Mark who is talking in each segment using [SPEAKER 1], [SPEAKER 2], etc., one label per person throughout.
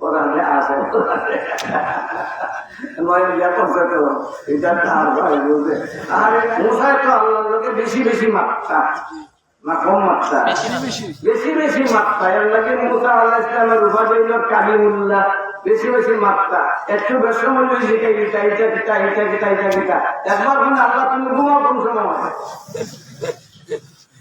[SPEAKER 1] কোরআনে আছে। নয় ইয়া করছে তো এটা তার ভাই বুঝে আর মুসাই তো আল্লাহর লোকে বেশি বেশি মাত্রা। না কম মাত্রা। বেশি বেশি মাত্রা। লাগে মুসা আল্লাহ ইসলামের উপাধি হইল কালিমুল্লাহ। বেশি বেশি মাত্রা। একটু বেশি মূল্য শিখে গিটা এটা গিটা এটা গিটা এটা গিটা একবার আল্লাহ তুমি ঘুমাও কোন সময়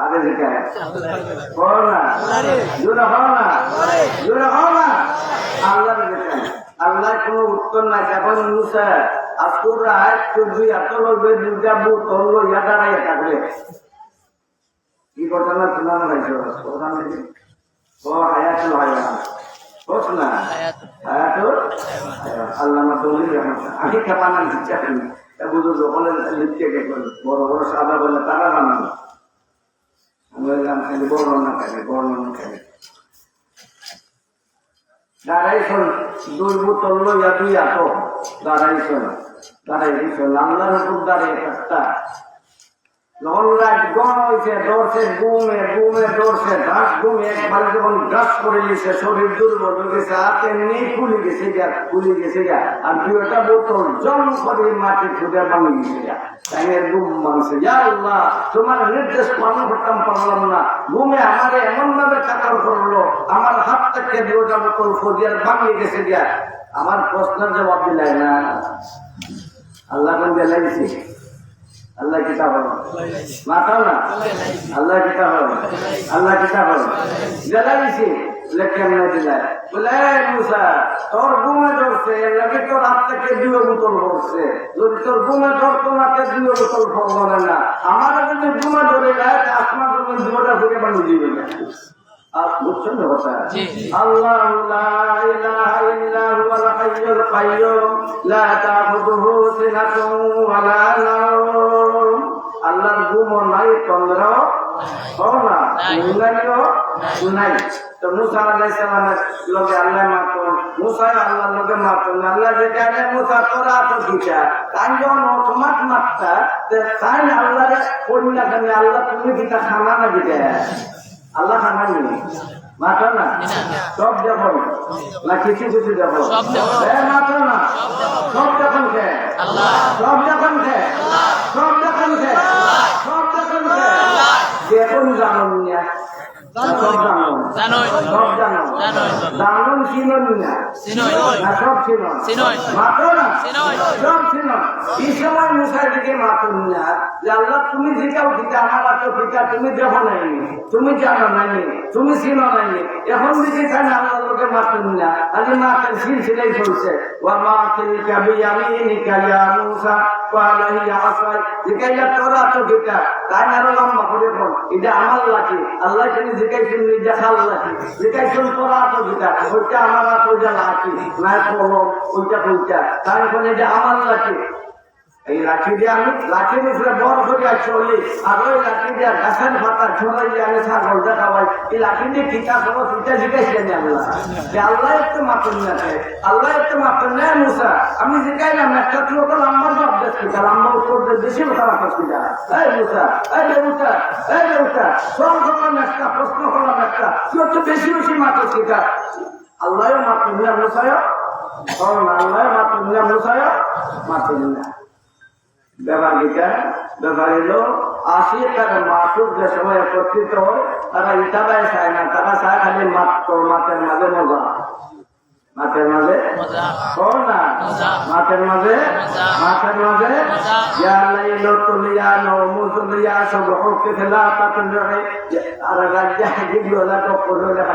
[SPEAKER 1] তাদের দিকে করো না। জোরে হও না। জোরে হও না। আল্লাহ দেখেন আল্লাহ কোনো উত্তর নাই। এখন মুসা আজকুর রায় চুরি এত লোকবে দুর্গা বুত হলো ইয়া দাঁড়াই থাকবে কি ঘটনা শোনানো হয়েছে প্রধান ও হায়াতুল হায়া হোস না। হায়াতুল আল্লাহ তুমি আমি খেপানা দিচ্ছি বুঝো যখন লিখতে কে বড় বড় সাদা বলে তারা বানানো। আমি বললাম খালি বর্ণনা খালি বর্ণনা খালি দাঁড়াইছন দুই বোতল লইয়া দুই আত দাঁড়াইছন দাঁড়াইছন আল্লাহর দাঁড়িয়ে একটা গুমে গুমে গুমে একবার গেছে ফুলি গেছে গেছে আর গুম তোমার নির্দেশ পালন করতাম, পারলাম না। ঘুমে আমারে এমন ভাবে কাতর করল আমার হাত থেকে দুইটা বোতল খুঁজিয়ার ভাঙিয়ে গেছে গা আমার প্রশ্নের জবাব দিলাই না। আল্লাহ আল্লাহ মাথা না? আল্লাহ আল্লাহ জ্বালাইছি তোর লাগে তোর যদি তোর না। আমার যদি গুমে ধরে যায় তুমি দুটা ফুটে বানিয়ে দিবে বুঝছেন না কথা আল্লাহ লা ইলাহা ইল্লা হুয়াল হাইয়ুল কাইয়্যুম লা তাখুযুহু সিনাতুন ওয়ালা নাওম। আল্লাহর ঘুম নাই তন্দ্র হও না। উন্নয়নও নাই। তো মুসা আলাইহিস সালামের লগে আল্লাহ মাতন মুসা আল্লাহর লগে মাতন আল্লাহ যে জানে মুসা তোরা তো দিছা তাই যখন তোমাক মাত্তা তাই আল্লাহরে কন্যা আল্লাহ তুমি দিতা খানা না দিতে আল্লাহ খানা নেই মাথা না? সব যখন না কিছু কিছু যখন
[SPEAKER 2] সব
[SPEAKER 1] মাথা না? সব যখন খে। সব যখন খে। সব যখন খে। সব যখন খে। এখন জানুন না। সব
[SPEAKER 2] জানোই।
[SPEAKER 1] সব
[SPEAKER 2] জানোই।
[SPEAKER 1] জানুন। চিনুন না সব
[SPEAKER 2] চিনোই।
[SPEAKER 1] মাথা না। সব মুসাই দিকে মাতুন না যে আল্লাহ, তুমি যেটাও দিতে, আমার এত পিতা তুমি দেখো নাই তুমি জানো নাই তুমি চিনো নাই এখন দিকে খান আল্লাহ মাতুন না আজ মাতের সিলসিলাই চলছে। ওয়া মা তিলকা বিয়ামিনিকা ইয়া মুসা এখন আমার লাঠি। এই লাঠি দিয়ে আমি লাঠির উপরে বর ধরিয়া চলি। আর ওই লাঠি দিয়ে গাছের পাতা ঝোলাই আমি ছাগল দেখাবাই এই লাঠি দিয়ে টিকা কোনো পিতা জিজ্ঞাসা নি আল্লাহ। যে আল্লাহ একটু মাতুন না আল্লাহ একটু মাতুন না মুসা। আমি জিজ্ঞাইলাম একটা তুই ওকে লম্বা জবাব দিচ্ছি লম্বা উত্তর দিয়ে বেশি কথা রাখছি এই মুসা এই মুসা এই মুসা। সব করলাম একটা, প্রশ্ন করলাম একটা। তুই বেশি বেশি না মুসায় আল্লাহ না মুসায় না ব্যাপার গীতা ব্যাপার এলো আসি তার মাসুক যে সময় একত্রিত হয় তারা ইটাবাই চায় না তারা চায় খালি মাত্র মাতের মাঝে মজা। মাছের মাঝে? না। মাছের মাঝে। মাছের মাঝে। ইয়া লাইলো তুলিয়া নো মুজলিয়া সব হকে ফেলা তাতে আর রাজ্যা গিয়ে না তো পড়ে লেখা